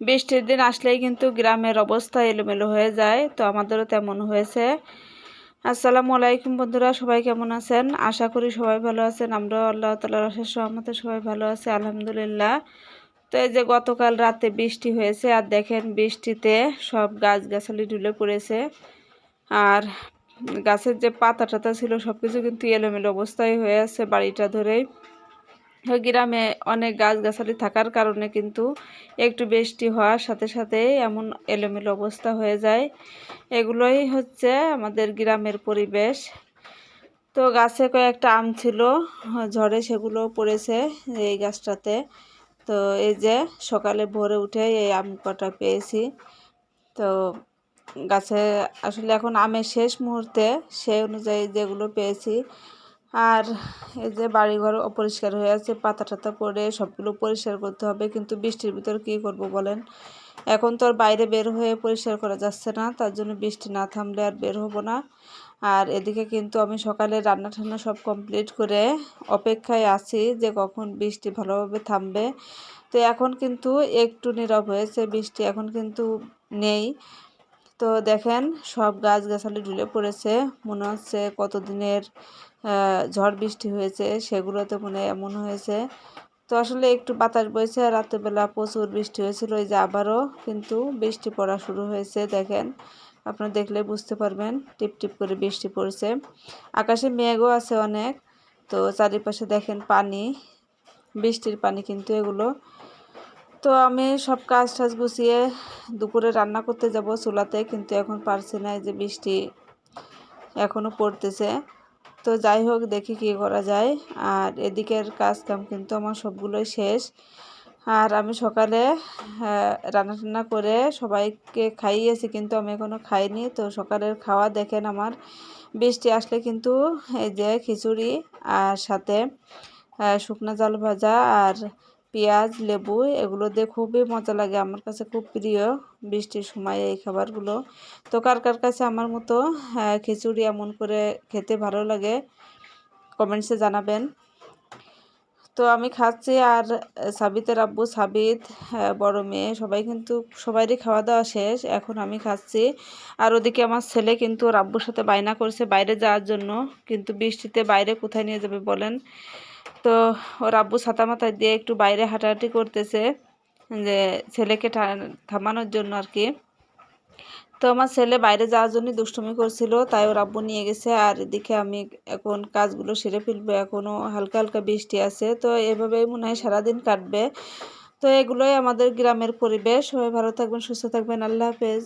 বৃষ্টির দিন আসলেই কিন্তু গ্রামের অবস্থা এলোমেলো হয়ে যায়, তো আমাদেরও তেমন হয়েছে। আসসালামু আলাইকুম বন্ধুরা, সবাই কেমন আছেন? আশা করি সবাই ভালো আছেন। আমরাও আল্লাহ তালার আশেষ সহমতে সবাই ভালো আছে, আলহামদুলিল্লাহ। তো এই যে গতকাল রাতে বৃষ্টি হয়েছে, আর দেখেন বৃষ্টিতে সব গাছগাছালি ঢুলে পড়েছে। আর গাছের যে পাতা টাতা ছিল সব কিছু কিন্তু এলোমেলো অবস্থায় হয়ে আছে বাড়িটা ধরেই। গ্রামে অনেক গাছগাছালি থাকার কারণে কিন্তু একটু বৃষ্টি হওয়ার সাথে সাথে এমন এলোমেলো অবস্থা হয়ে যায়। এগুলোই হচ্ছে আমাদের গ্রামের পরিবেশ। তো গাছে কয়েকটা আম ছিল, ঝড়ে সেগুলো পড়েছে এই গাছটাতে। তো এই যে সকালে ভোরে উঠে এই আম কটা পেয়েছি। তো গাছে আসলে এখন আমের শেষ মুহূর্তে সেই অনুযায়ী যেগুলো পেয়েছি আর এই যে বাড়িঘর অপরিষ্কার হয়ে আছে পাতা টাতা পরে সবগুলো পরিষ্কার করতে হবে, কিন্তু বৃষ্টির ভিতর কী করব বলেন? এখন তো আর বাইরে বের হয়ে পরিষ্কার করা যাচ্ছে না, তার জন্য বৃষ্টি না থামলে আর বের হব না। আর এদিকে কিন্তু আমি সকালে রান্না ঠান্না সব কমপ্লিট করে অপেক্ষায় আছি যে কখন বৃষ্টি ভালোভাবে থামবে। তো এখন কিন্তু একটু নীরব হয়েছে বৃষ্টি, এখন কিন্তু নেই। তো দেখেন, সব গাছগাছালি ঢুলে পড়েছে। মনে হচ্ছে কতদিনের ঝড় বৃষ্টি হয়েছে, সেগুলোতে মনে এমন হয়েছে। তো আসলে একটু বাতাস বইছে, রাত্রেবেলা প্রচুর বৃষ্টি হয়েছিল ওই যে আবারও কিন্তু বৃষ্টি পড়া শুরু হয়েছে, দেখেন। আপনারা দেখলে বুঝতে পারবেন, টিপ টিপ করে বৃষ্টি পড়ছে। আকাশে মেঘও আছে অনেক, তো চারিপাশে দেখেন পানি, বৃষ্টির পানি কিন্তু এগুলো তো আমি সব কাজ টাজ গুছিয়ে দুপুরে রান্না করতে যাব চুলাতে, কিন্তু এখন পারছি না যে বৃষ্টি এখনও পড়তেছে। তো যাই হোক, দেখি কী করা যায়। আর এদিকের কাজ কাম কিন্তু আমার সবগুলোই শেষ। আর আমি সকালে রান্না টান্না করে সবাইকে খাইয়েছি, কিন্তু আমি এখনও খাইনি। তো সকালের খাওয়া দেখেন আমার, বৃষ্টি আসলে কিন্তু এই যে খিচুড়ি আর সাথে শুকনো জাল ভাজা আর পেঁয়াজ, লেবু, এগুলো দিয়ে খুবই মজা লাগে। আমার কাছে খুব প্রিয় বৃষ্টির সময় এই খাবারগুলো। তো কার কার কাছে আমার মতো খিচুড়ি এমন করে খেতে ভালো লাগে, কমেন্টসে জানাবেন। তো আমি খাচ্ছি আর সাবিতের আব্বু সাবিত বড় মেয়ে, সবাই কিন্তু সবারই খাওয়া দাওয়া শেষ। এখন আমি খাচ্ছি। আর ওদিকে আমার ছেলে কিন্তু ওর আব্বুর সাথে বায়না করছে বাইরে যাওয়ার জন্য, কিন্তু বৃষ্টিতে বাইরে কোথায় নিয়ে যাবে বলেন? তো ওর আব্বু ছাতা মাথায় দিয়ে একটু বাইরে হাঁটাহাঁটি করতেছে, যে ছেলেকে থামানোর জন্য আর কি। তো আমার ছেলে বাইরে যাওয়ার জন্য দুষ্টুমি করছিল, তাই ওর আব্বু নিয়ে গেছে। আর এদিকে আমি এখন কাজগুলো সেরে ফেলব এখনও হালকা হালকা বৃষ্টি আছে, তো এভাবেই মনে হয় সারাদিন কাটবে। তো এগুলোই আমাদের গ্রামের পরিবেশ। সবাই ভালো থাকবেন, সুস্থ থাকবেন। আল্লাহ হাফেজ।